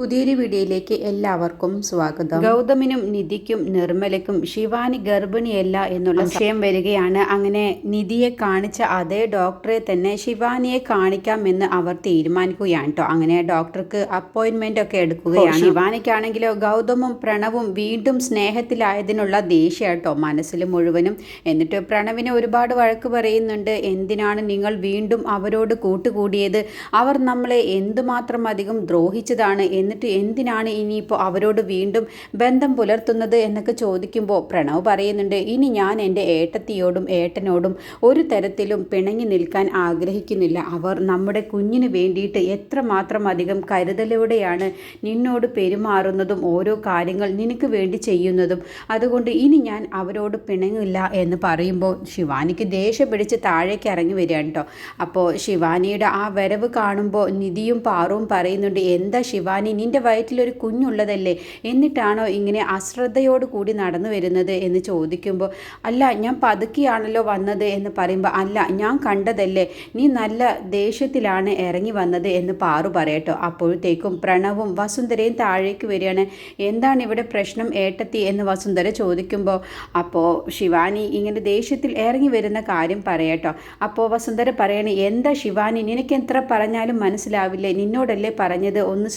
പുതിയൊരു വീഡിയോയിലേക്ക് എല്ലാവർക്കും സ്വാഗതം. ഗൗതമിനും നിധിക്കും നിർമ്മലയ്ക്കും ശിവാനി ഗർഭിണിയല്ല എന്നുള്ള വിഷയം വരികയാണ്. അങ്ങനെ നിധിയെ കാണിച്ച അതേ ഡോക്ടറെ തന്നെ ശിവാനിയെ കാണിക്കാമെന്ന് അവർ തീരുമാനിക്കുകയാണ് കേട്ടോ അങ്ങനെ ഡോക്ടർക്ക് അപ്പോയിന്റ്മെന്റ് ഒക്കെ എടുക്കുകയാണ്. ശിവാനിക്കാണെങ്കിലോ ഗൗതമും പ്രണവും വീണ്ടും സ്നേഹത്തിലായതിനുള്ള ദേഷ്യ കേട്ടോ മനസ്സിൽ മുഴുവനും. എന്നിട്ട് പ്രണവിനെ ഒരുപാട് വഴക്ക് പറയുന്നുണ്ട്. എന്തിനാണ് നിങ്ങൾ വീണ്ടും അവരോട് കൂട്ടുകൂടിയത്? അവർ നമ്മളെ എന്തുമാത്രം അധികം ദ്രോഹിച്ചതാണ് എന്നിട്ട് എന്തിനാണ് ഇനിയിപ്പോൾ അവരോട് വീണ്ടും ബന്ധം പുലർത്തുന്നത് എന്നൊക്കെ ചോദിക്കുമ്പോൾ പ്രണവ് പറയുന്നുണ്ട് ഇനി ഞാൻ എന്റെ ഏട്ടത്തിയോടും ഏട്ടനോടും ഒരു തരത്തിലും പിണങ്ങി നിൽക്കാൻ ആഗ്രഹിക്കുന്നില്ല. അവർ നമ്മുടെ കുഞ്ഞിന് വേണ്ടിയിട്ട് എത്രമാത്രം അധികം കരുതലോടെയാണ് നിന്നോട് പെരുമാറുന്നതും ഓരോ കാര്യങ്ങൾ നിനക്ക് വേണ്ടി ചെയ്യുന്നതും. അതുകൊണ്ട് ഇനി ഞാൻ അവരോട് പിണങ്ങില്ല എന്ന് പറയുമ്പോൾ ശിവാനിക്ക് ദേഷ്യം പിടിച്ച് താഴേക്ക് ഇറങ്ങി വരികയാണ് കേട്ടോ. അപ്പോൾ ശിവാനിയുടെ ആ വരവ് കാണുമ്പോൾ നിധിയും പാറുവും പറയുന്നുണ്ട് എന്താ ശിവാനി നിന്റെ വയറ്റിലൊരു കുഞ്ഞുള്ളതല്ലേ? എന്നിട്ടാണോ ഇങ്ങനെ അശ്രദ്ധയോട് കൂടി നടന്നു വരുന്നത് എന്ന് ചോദിക്കുമ്പോൾ അല്ല ഞാൻ പതുക്കിയാണല്ലോ വന്നത് എന്ന് പറയുമ്പോൾ അല്ല ഞാൻ കണ്ടതല്ലേ നീ നല്ല ദേഷ്യത്തിലാണ് ഇറങ്ങി വന്നത് എന്ന് പാറു പറയട്ടോ. അപ്പോഴത്തേക്കും പ്രണവും വസുന്ധരയും താഴേക്ക് വരികയാണ്. എന്താണ് ഇവിടെ പ്രശ്നം ഏട്ടത്തി? എന്ന് വസുന്ധര ചോദിക്കുമ്പോൾ അപ്പോൾ ശിവാനി ഇങ്ങനെ ദേഷ്യത്തിൽ ഇറങ്ങി വരുന്ന കാര്യം പറയട്ടോ. അപ്പോൾ വസുന്ധര പറയണേ എന്താ ശിവാനി? നിനക്ക് എത്ര പറഞ്ഞാലും മനസ്സിലാവില്ലേ? നിന്നോടല്ലേ പറഞ്ഞത്? ഒന്ന്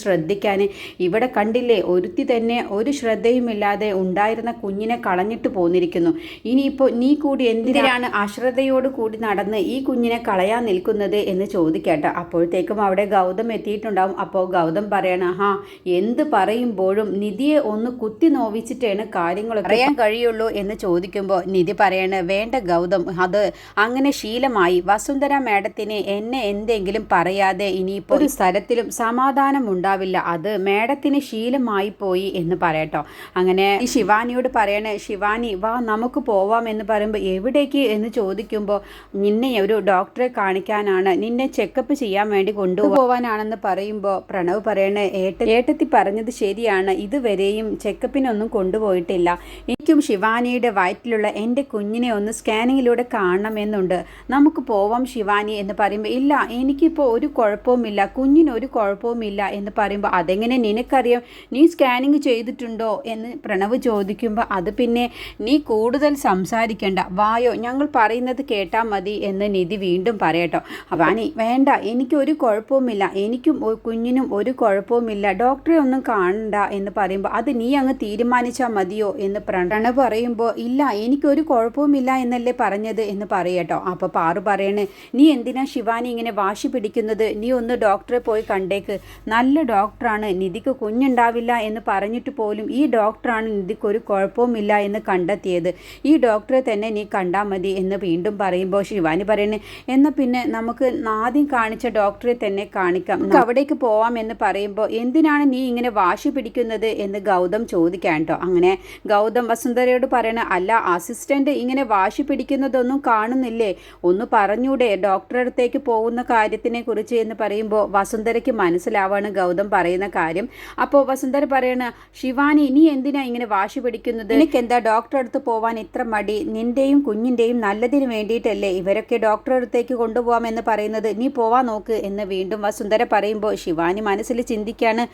ശ്രദ്ധിക്കാൻ ഇവിടെ കണ്ടില്ലേ ഒരുത്തി തന്നെ ഒരു ശ്രദ്ധയുമില്ലാതെ ഉണ്ടായിരുന്ന കുഞ്ഞിനെ കളഞ്ഞിട്ട് പോന്നിരിക്കുന്നു. ഇനിയിപ്പോൾ നീ കൂടി എന്തിനാണ് അശ്രദ്ധയോട് കൂടി നടന്ന് ഈ കുഞ്ഞിനെ കളയാൻ നിൽക്കുന്നത് എന്ന് ചോദിക്കട്ടെ. അപ്പോഴത്തേക്കും അവിടെ ഗൗതം എത്തിയിട്ടുണ്ടാവും. അപ്പോൾ ഗൗതം പറയണം ഹാ എന്ത് പറയുമ്പോഴും നിധിയെ ഒന്ന് കുത്തി നോവിച്ചിട്ടാണ് കാര്യങ്ങൾ അറിയാൻ കഴിയുള്ളൂ എന്ന് ചോദിക്കുമ്പോൾ നിധി പറയണ വേണ്ട ഗൗതം അത് അങ്ങനെ ശീലമായി. വസുന്ധര മേഡത്തിന് എന്നെ എന്തെങ്കിലും പറയാതെ ഇനിയിപ്പോൾ ഒരു സ്ഥലത്തിലും സമാധാനം ഉണ്ടാവില്ല. അത് മേഡത്തിന് ശീലമായി പോയി എന്ന് പറയട്ടോ. അങ്ങനെ ഈ ശിവാനിയോട് പറയണേ ശിവാനി വാ നമുക്ക് പോവാം എന്ന് പറയുമ്പോൾ എവിടേക്ക്? എന്ന് ചോദിക്കുമ്പോൾ നിന്നെ ഒരു ഡോക്ടറെ കാണിക്കാനാണ്. നിന്നെ ചെക്കപ്പ് ചെയ്യാൻ വേണ്ടി കൊണ്ടുപോകാനാണെന്ന് പറയുമ്പോൾ പ്രണവ് പറയണേ ഏട്ട ഏട്ടത്തി പറഞ്ഞത് ശരിയാണ്. ഇതുവരെയും ചെക്കപ്പിനൊന്നും കൊണ്ടുപോയിട്ടില്ല. എനിക്കും ശിവാനിയുടെ വയറ്റിലുള്ള എന്റെ കുഞ്ഞിനെ ഒന്ന് സ്കാനിങ്ങിലൂടെ കാണണമെന്നുണ്ട്. നമുക്ക് പോവാം ശിവാനി എന്ന് പറയുമ്പോൾ ഇല്ല എനിക്കിപ്പോൾ ഒരു കുഴപ്പവുമില്ല. കുഞ്ഞിന് ഒരു കുഴപ്പവുമില്ല എന്ന് പറയുമ്പോൾ അതെങ്ങനെ നിനക്കറിയാം? നീ സ്കാനിങ് ചെയ്തിട്ടുണ്ടോ? എന്ന് പ്രണവ് ചോദിക്കുമ്പോൾ അത് പിന്നെ നീ കൂടുതൽ സംസാരിക്കേണ്ട. വായോ ഞങ്ങൾ പറയുന്നത് കേട്ടാൽ മതി എന്ന് നിധി വീണ്ടും പറയട്ടോ. അവാനി വേണ്ട എനിക്കൊരു കുഴപ്പവുമില്ല. എനിക്കും കുഞ്ഞിനും ഒരു കുഴപ്പവുമില്ല. ഡോക്ടറെ ഒന്നും കാണണ്ട എന്ന് പറയുമ്പോൾ അത് നീ അങ്ങ് തീരുമാനിച്ചാൽ മതിയോ? എന്ന് പ്രണവ് പറയുമ്പോൾ ഇല്ല എനിക്കൊരു കുഴപ്പവുമില്ല എന്നല്ലേ പറഞ്ഞത്? എന്ന് പറയട്ടോ. അപ്പോൾ പാറു പറയണേ നീ എന്തിനാ ശിവാനി ഇങ്ങനെ വാശി പിടിക്കുന്നത്? നീ ഒന്ന് ഡോക്ടറെ പോയി കണ്ടേക്ക്. നല്ല ഡോക്ടറാണ് നിധിക്ക് കുഞ്ഞുണ്ടാവില്ല എന്ന് പറഞ്ഞിട്ട് പോലും ഈ ഡോക്ടറാണ് നിധിക്ക് ഒരു കുഴപ്പവുമില്ല എന്ന് കണ്ടെത്തിയത്. ഈ ഡോക്ടറെ തന്നെ നീ കണ്ടാൽ മതി എന്ന് വീണ്ടും പറയുമ്പോൾ ശിവാനി പറയണേ. എന്നാൽ പിന്നെ നമുക്ക് ആദ്യം കാണിച്ച ഡോക്ടറെ തന്നെ കാണിക്കാം. നമുക്ക് അവിടേക്ക് പോവാം എന്ന് പറയുമ്പോൾ എന്തിനാണ് നീ ഇങ്ങനെ വാശി പിടിക്കുന്നത് എന്ന് ഗൗതം ചോദിക്കാൻ കേട്ടോ. അങ്ങനെ ഗൗതം വസുന്ധരയോട് പറയണ അല്ല അസിസ്റ്റന്റ് ഇങ്ങനെ വാശി പിടിക്കുന്നതൊന്നും കാണുന്നില്ലേ? ഒന്ന് പറഞ്ഞൂടെ ഡോക്ടറെ അടുത്തേക്ക് പോകുന്ന കാര്യത്തിനെ കുറിച്ച് എന്ന് പറയുമ്പോൾ വസുന്ധരയ്ക്ക് മനസ്സിലാവാണ് ഗൗതം പറയുന്ന കാര്യം. അപ്പോൾ വസുന്ധര പറയണ ശിവാനി ഇനി എന്തിനാ ഇങ്ങനെ വാശി പിടിക്കുന്നത്? നിനക്ക് എന്താ ഡോക്ടറെ അടുത്ത് പോവാൻ ഇത്ര മടി? നിന്റെയും കുഞ്ഞിന്റെയും നല്ലതിന് വേണ്ടിയിട്ടല്ലേ ഇവരൊക്കെ ഡോക്ടറെ അടുത്തേക്ക് കൊണ്ടുപോകാം എന്ന് പറയുന്നത്? നീ പോവാൻ നോക്ക്. എന്ന് വീണ്ടും വസുന്ധര പറയുമ്പോൾ ശിവാനി മനസ്സിൽ ചിന്തിക്കാണ്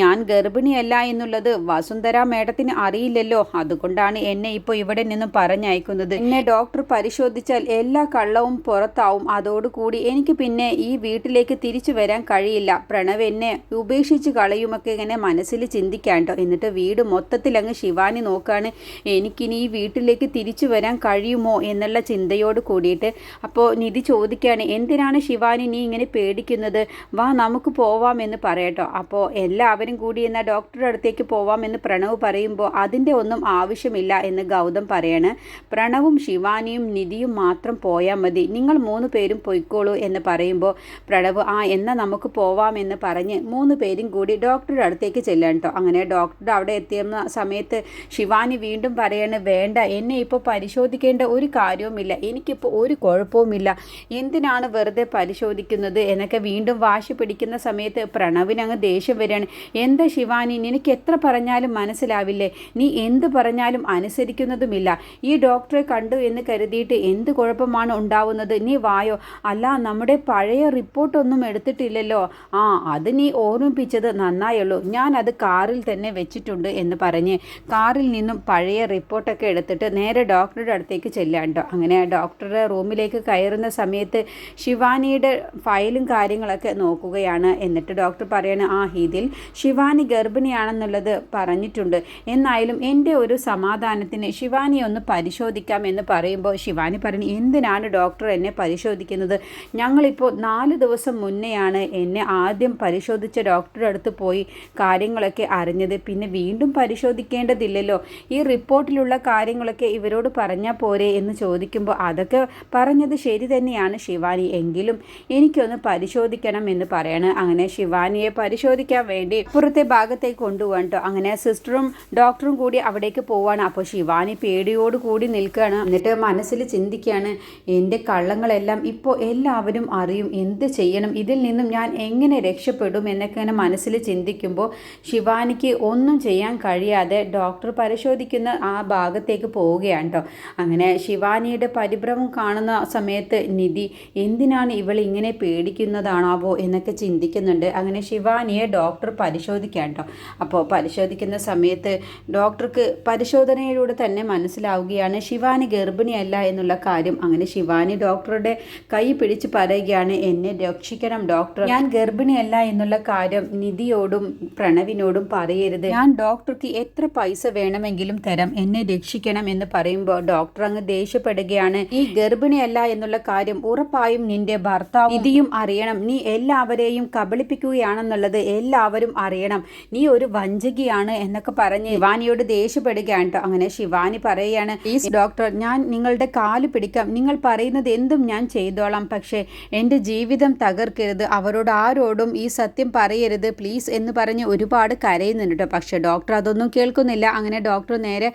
ഞാൻ ഗർഭിണിയല്ല എന്നുള്ളത് വസുന്ധര മേഡത്തിന് അറിയില്ലല്ലോ. അതുകൊണ്ടാണ് എന്നെ ഇപ്പോൾ ഇവിടെ നിന്നും പറഞ്ഞയക്കുന്നത്. എന്നെ ഡോക്ടർ പരിശോധിച്ചാൽ എല്ലാ കള്ളവും പുറത്താവും. അതോടുകൂടി എനിക്ക് പിന്നെ ഈ വീട്ടിലേക്ക് തിരിച്ചു വരാൻ കഴിയില്ല. പ്രണവ് എന്നെ ഉപേക്ഷിച്ച് കളയുമൊക്കെ ഇങ്ങനെ മനസ്സിൽ ചിന്തിക്കാണ്ടോ എന്നിട്ട് വീട് മൊത്തത്തിൽ അങ്ങ് ശിവാനി നോക്കാണ്. എനിക്കിനി ഈ വീട്ടിലേക്ക് തിരിച്ചു വരാൻ കഴിയുമോ എന്നുള്ള ചിന്തയോട് കൂടിയിട്ട് അപ്പോൾ നിധി ചോദിക്കുകയാണ് എന്തിനാണ് ശിവാനി നീ ഇങ്ങനെ പേടിക്കുന്നത്? വാ നമുക്ക് പോവാം എന്ന് പറയട്ടോ അപ്പോൾ എല്ലാവരും കൂടി എന്നാൽ ഡോക്ടറുടെ അടുത്തേക്ക് പോവാമെന്ന് പ്രണവ് പറയുമ്പോൾ അതിന്റെ ഒന്നും ആവശ്യമില്ല എന്ന് ഗൗതം പറയാണ്. പ്രണവും ശിവാനിയും നിധിയും മാത്രം പോയാൽ മതി. നിങ്ങൾ മൂന്ന് പേരും പൊയ്ക്കോളൂ എന്ന് പറയുമ്പോൾ പ്രണവ് ആ എന്നാൽ നമുക്ക് പോവാമെന്ന് പറഞ്ഞ് മൂന്ന് പേരും കൂടി ഡോക്ടറുടെ അടുത്തേക്ക് ചെല്ലാൻ കേട്ടോ അങ്ങനെ ഡോക്ടറുടെ അവിടെ എത്തിയെന്ന സമയത്ത് ശിവാനി വീണ്ടും പറയാണ് വേണ്ട എന്നെ ഇപ്പോൾ പരിശോധിക്കേണ്ട ഒരു കാര്യവുമില്ല. എനിക്കിപ്പോൾ ഒരു കുഴപ്പവുമില്ല. എന്തിനാണ് വെറുതെ പരിശോധിക്കുന്നത്? എന്നൊക്കെ വീണ്ടും വാശി പിടിക്കുന്ന സമയത്ത് പ്രണവിന് അങ്ങ് ദേഷ്യം വരികയാണ്. എന്താ ശിവാനി നിനക്ക് എത്ര പറഞ്ഞാലും മനസ്സിലാവില്ലേ? നീ എന്ത് പറഞ്ഞാലും അനുസരിക്കുന്നതുമില്ല. ഈ ഡോക്ടറെ കണ്ടു എന്ന് കരുതിയിട്ട് എന്ത് കുഴപ്പമാണ് ഉണ്ടാവുന്നത്? നീ വായോ? അല്ല നമ്മുടെ പഴയ റിപ്പോർട്ടൊന്നും എടുത്തിട്ടില്ലല്ലോ. ആ അത് നീ ഓർമ്മിപ്പിച്ചത് നന്നായുള്ളൂ. അത് കാറിൽ തന്നെ വെച്ചിട്ടുണ്ട് എന്ന് പറഞ്ഞ് കാറിൽ നിന്നും പഴയ റിപ്പോർട്ടൊക്കെ എടുത്തിട്ട് നേരെ ഡോക്ടറുടെ അടുത്തേക്ക് ചെല്ലാണ്ടോ അങ്ങനെ ഡോക്ടറുടെ റൂമിലേക്ക് കയറുന്ന സമയത്ത് ശിവാനിയുടെ ഫയലും കാര്യങ്ങളൊക്കെ നോക്കുകയാണ്. എന്നിട്ട് ഡോക്ടർ പറയാണ് ആ ഇതിൽ ശിവാനി ഗർഭിണിയാണെന്നുള്ളത് പറഞ്ഞിട്ടുണ്ട്. എന്നായാലും എന്റെ ഒരു സമാധാനത്തിന് ശിവാനി ഒന്ന് പരിശോധിക്കാം എന്ന് പറയുമ്പോൾ ശിവാനി പറഞ്ഞു എന്തിനാണ് ഡോക്ടർ എന്നെ പരിശോധിക്കുന്നത്? ഞങ്ങളിപ്പോൾ നാല് ദിവസം മുന്നെയാണ് എന്നെ ആദ്യം പരിശോധിച്ച ഡോക്ടറുടെ അടുത്ത് പോയി കാര്യങ്ങളൊക്കെ അറിഞ്ഞത്. പിന്നെ വീണ്ടും പരിശോധിക്കേണ്ടതില്ലല്ലോ. ഈ റിപ്പോർട്ടിലുള്ള കാര്യങ്ങളൊക്കെ ഇവരോട് പറഞ്ഞാൽ പോരെ എന്ന് ചോദിക്കുമ്പോൾ അതൊക്കെ പറഞ്ഞത് ശരി തന്നെയാണ് ശിവാനി. എങ്കിലും എനിക്കൊന്ന് പരിശോധിക്കണം എന്ന് പറയണം. അങ്ങനെ ശിവാനിയെ പരിശോധിക്കാൻ വേണ്ടി പുറത്തെ ഭാഗത്തേക്ക് കൊണ്ടുപോകാൻ അങ്ങനെ സിസ്റ്ററും ഡോക്ടറും കൂടി അവിടേക്ക് പോവാണ്. അപ്പോൾ ശിവാനി പേടിയോട് കൂടി നിൽക്കുകയാണ്. എന്നിട്ട് മനസ്സിൽ ചിന്തിക്കുകയാണ് എന്റെ കള്ളങ്ങളെല്ലാം ഇപ്പോൾ എല്ലാവരും അറിയും. എന്ത് ചെയ്യണം? ഇതിൽ നിന്നും ഞാൻ എങ്ങനെ രക്ഷപ്പെടും? എന്നൊക്കെ ഇങ്ങനെ മനസ്സിൽ ചിന്തിക്കുമ്പോൾ ശിവാനിക്ക് ഒന്നും ചെയ്യാൻ കഴിയാതെ ഡോക്ടർ പരിശോധിക്കുന്ന ആ ഭാഗത്തേക്ക് പോവുകയാണ് കേട്ടോ അങ്ങനെ ശിവാനിയുടെ പരിഭ്രമം കാണുന്ന സമയത്ത് നിധി എന്തിനാണ് ഇവൾ ഇങ്ങനെ പേടിക്കുന്നതാണാവോ എന്നൊക്കെ ചിന്തിക്കുന്നുണ്ട്. അങ്ങനെ ശിവാനിയെ ഡോക്ടർ പരിശോധിക്കാം കേട്ടോ അപ്പോൾ പരിശോധിക്കുന്ന സമയത്ത് ഡോക്ടർക്ക് പരിശോധനയിലൂടെ തന്നെ മനസ്സിലാവുകയാണ് ശിവാനി ഗർഭിണിയല്ല എന്നുള്ള കാര്യം. അങ്ങനെ ശിവാനി ഡോക്ടറുടെ കൈ പിടിച്ച് പറയുകയാണ് എന്നെ രക്ഷിക്കണം ഡോക്ടർ. ഞാൻ ഗർഭിണിയല്ല എന്നുള്ള കാര്യം നിധിയോടും പ്രണവിനോടും പറയരുത്. ഞാൻ ഡോക്ടർക്ക് എത്ര പൈസ വേണമെങ്കിലും തരാം എന്നെ രക്ഷിക്കണം എന്ന് പറയുമ്പോൾ ഡോക്ടർ അങ്ങ് ദേഷ്യപ്പെടുകയാണ്. ഈ ഗർഭിണിയല്ല എന്നുള്ള കാര്യം ഉറപ്പായും നിന്റെ ഭർത്താവ് നിധിയും അറിയണം. നീ എല്ലാവരെയും കബളിപ്പിക്കുകയാണെന്നുള്ളത് എല്ലാവരും അറിയണം. നീ ഒരു വഞ്ചകിയാണ് എന്നൊക്കെ പറഞ്ഞ് ശിവാനിയോട് ദേഷ്യപ്പെടുകയാണ് കേട്ടോ. അങ്ങനെ ശിവാനി പറയുകയാണ് ഈ ഡോക്ടർ ഞാൻ നിങ്ങളുടെ കാൽ പിടിക്കാം. നിങ്ങൾ പറയുന്നത് എന്തും ഞാൻ ചെയ്തോളാം. പക്ഷേ എന്റെ ജീവിതം തകർക്കരുത്. അവരോട് ആരോടും ഈ സത്യം പറയരുത്. പ്ലീസ് എന്ന് പറഞ്ഞ് ഒരുപാട് കരയുന്നുണ്ട് കേട്ടോ പക്ഷേ ഡോക്ടർ അതൊന്നും കേൾക്കുന്നില്ല. അങ്ങനെ ഡോക്ടർ നേരെ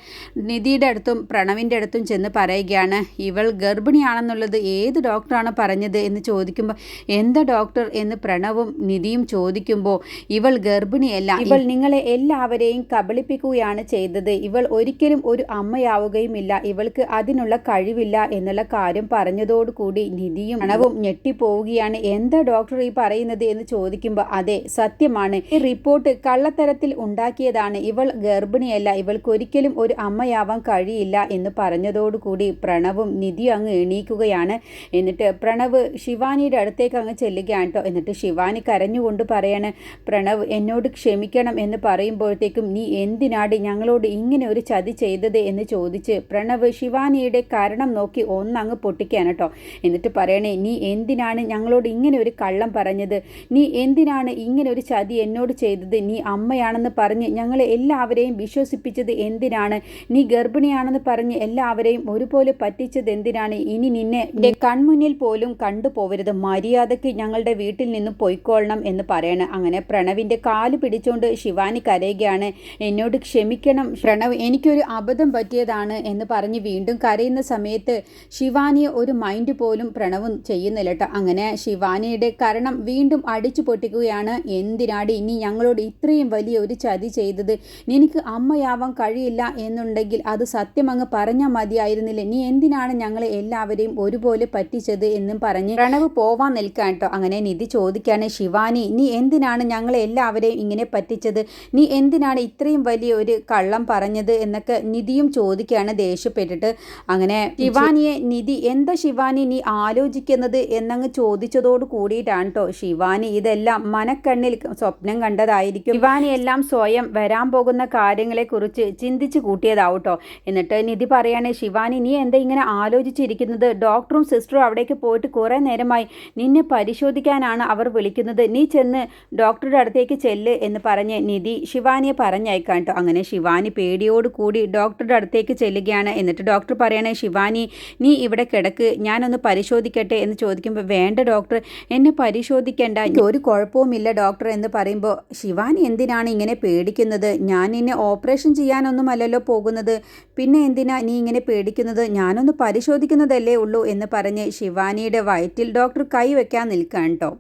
നിധിയുടെ അടുത്തും പ്രണവിന്റെ അടുത്തും ചെന്ന് പറയുകയാണ് ഇവൾ ഗർഭിണിയാണെന്നുള്ളത് ഏത് ഡോക്ടറാണ് പറഞ്ഞത്? എന്ന് ചോദിക്കുമ്പോൾ എന്താ ഡോക്ടർ എന്ന് പ്രണവും നിധിയും ചോദിക്കുമ്പോൾ ഇവൾ ഗർഭിണിയല്ല. ഇവൾ നിങ്ങളെ എല്ലാവരെയും കബളിപ്പിക്കുകയാണ് ചെയ്തത്. ഇവൾ ഒരിക്കലും ഒരു അമ്മയാവുകയുമില്ല. ഇവൾക്ക് അതിനുള്ള കഴിവില്ല എന്നുള്ള കാര്യം പറഞ്ഞതോടുകൂടി നിധിയും പ്രണവും ഞെട്ടിപ്പോവുകയാണ്. എന്താ ഡോക്ടർ ഈ പറയുന്നത്? എന്ന് ചോദിക്കുമ്പോൾ അതെ സത്യമാണ് ഈ റിപ്പോർട്ട് കള്ളത്തരത്തിൽ ഉണ്ടാക്കിയതാണ്. ഇവൾ ഗർഭിണിയല്ല. ഇവൾക്ക് ഒരിക്കലും ഒരു അമ്മയാവാൻ കഴിയില്ല എന്ന് പറഞ്ഞതോടുകൂടി പ്രണവും നിധിയും അങ്ങ് എണീക്കുകയാണ്. എന്നിട്ട് പ്രണവ് ശിവാനിയുടെ അടുത്തേക്ക് അങ്ങ് ചെല്ലുകയാണ് കേട്ടോ എന്നിട്ട് ശിവാനി കരഞ്ഞുകൊണ്ട് പറയാണ് പ്രണവ് എന്നോട് ക്ഷമിക്കണം എന്ന് പറയുമ്പോഴത്തേക്കും നീ എന്തിനാടി ഞങ്ങളോട് ഇങ്ങനെ ഒരു ചതി ചെയ്തത്? എന്ന് ചോദിച്ച് പ്രണവ് ശിവാനിയുടെ കാരണം നോക്കി ഒന്നങ്ങ് പൊട്ടിക്കാൻ കേട്ടോ എന്നിട്ട് പറയണേ നീ എന്തിനാണ് ഞങ്ങളോട് ഇങ്ങനെ ഒരു കള്ളം പറഞ്ഞത്? നീ എന്തിനാണ് ഇങ്ങനെ ഒരു ചതി എന്നോട് ചെയ്തത് നീ അമ്മയാണെന്ന് പറഞ്ഞ് ഞങ്ങളെ എല്ലാവരെയും വിശ്വസിപ്പിച്ചത് എന്തിനാണ്? നീ ഗർഭിണിയാണെന്ന് പറഞ്ഞ് എല്ലാവരെയും ഒരുപോലെ പറ്റിച്ചത് എന്തിനാണ്? ഇനി നിന്നെ കൺമുന്നിൽ പോലും കണ്ടുപോവരുത്. മര്യാദയ്ക്ക് ഞങ്ങളുടെ വീട്ടിൽ നിന്ന് പൊയ്ക്കൊള്ളണം എന്ന് പറയണം. അങ്ങനെ പ്രണവിന്റെ കാൽ പിടിച്ചുകൊണ്ട് ശിവാനി കരയുകയാണ്. എന്നോട് ക്ഷമിക്കണം പ്രണവ് എനിക്കൊരു അബദ്ധം പറ്റിയതാണ് എന്ന് പറഞ്ഞ് വീണ്ടും കരയുന്ന സമയത്ത് ശിവാനിയെ ഒരു മൈൻഡ് പോലും പ്രണവും ചെയ്യുന്നില്ല കേട്ടോ അങ്ങനെ ശിവാനിയുടെ കരണം വീണ്ടും അടിച്ചു പൊട്ടിക്കുകയാണ്. എന്തിനാടി നീ ഞങ്ങളോട് ഇത്രയും വലിയ ഒരു ചതി ചെയ്തത്. നിനക്ക് അമ്മയാവാൻ കഴിയില്ല എന്നുണ്ടെങ്കിൽ അത് സത്യമങ്ങ് പറഞ്ഞാൽ മതിയായിരുന്നില്ല? നീ എന്തിനാണ് ഞങ്ങളെ എല്ലാവരെയും ഒരുപോലെ പറ്റിച്ചത് എന്നും പറഞ്ഞ് പ്രണവ് പോവാൻ നിൽക്കാൻ കേട്ടോ അങ്ങനെ നിധി ചോദിക്കാണ് ശിവാനി നീ എന്തിനാണ് ഞങ്ങളെ എല്ലാവരെയും ഇങ്ങനെ പറ്റിച്ചത്? നീ എന്തിനാണ് ഇത്രയും വലിയ ഒരു കള്ളം പറഞ്ഞത്? എന്നൊക്കെ നിധിയും ചോദിക്കുകയാണ് ദേഷ്യപ്പെട്ടിട്ട്. അങ്ങനെ ശിവാനിയെ നിധി എന്താ ശിവാനി നീ ആലോചിക്കുന്നത്? എന്നങ്ങ് ചോദിച്ചതോട് കൂടിയിട്ടാണ് കേട്ടോ ശിവാനി ഇതെല്ലാം മനക്കണ്ണിൽ സ്വപ്നം കണ്ടതായിരിക്കും. ഇവാനിയെല്ലാം സ്വയം വരാൻ പോകുന്ന കാര്യങ്ങളെക്കുറിച്ച് ചിന്തിച്ചു കൂട്ടിയതാവട്ടോ എന്നിട്ട് നിധി പറയാണ് ശിവാനി നീ എന്താ ഇങ്ങനെ ആലോചിച്ചിരിക്കുന്നത്? ഡോക്ടറും സിസ്റ്ററും അവിടേക്ക് പോയിട്ട് കുറേ നേരമായി നിന്നെ പരിശോധിക്കാനാണ് അവർ വിളിക്കുന്നത്. നീ ചെന്ന് ഡോക്ടറുടെ അടുത്തേക്ക് ചെല്ല് എന്ന് പറഞ്ഞ് നിധി ശിവാനിയെ പറഞ്ഞയക്കാം കേട്ടോ അങ്ങനെ ശിവാനി പേടിയോട് കൂടി ഡോക്ടറുടെ അടുത്തേക്ക് ചെല്ലുകയാണ്. എന്നിട്ട് ഡോക്ടർ പറയണേ ശിവാനി നീ ഇവിടെ കിടക്ക്. ഞാനൊന്ന് പരിശോധിക്കട്ടെ എന്ന് ചോദിക്കുമ്പോൾ വേണ്ട ഡോക്ടർ എന്നെ പരിശോധിക്കേണ്ട. ഒരു കുഴപ്പവുമില്ല ഡോക്ടർ എന്ന് പറയുമ്പോൾ ശിവാനി എന്തിനാണ് ഇങ്ങനെ പേടിക്കുന്നത്? ഞാൻ നിന്നെ ഓപ്പറേഷൻ ചെയ്യാനൊന്നുമല്ലല്ലോ പോകുന്നത്. പിന്നെ എന്തിനാ നീ ഇങ്ങനെ പേടിക്കുന്നത്? ഞാനൊന്ന് പരിശോധിക്കുന്നതല്ലേ ഉള്ളൂ എന്ന് പറഞ്ഞ് ശിവാനിയുടെ വയറ്റിൽ ഡോക്ടർ കൈ വെക്കാൻ നിൽക്കാൻ കേട്ടോ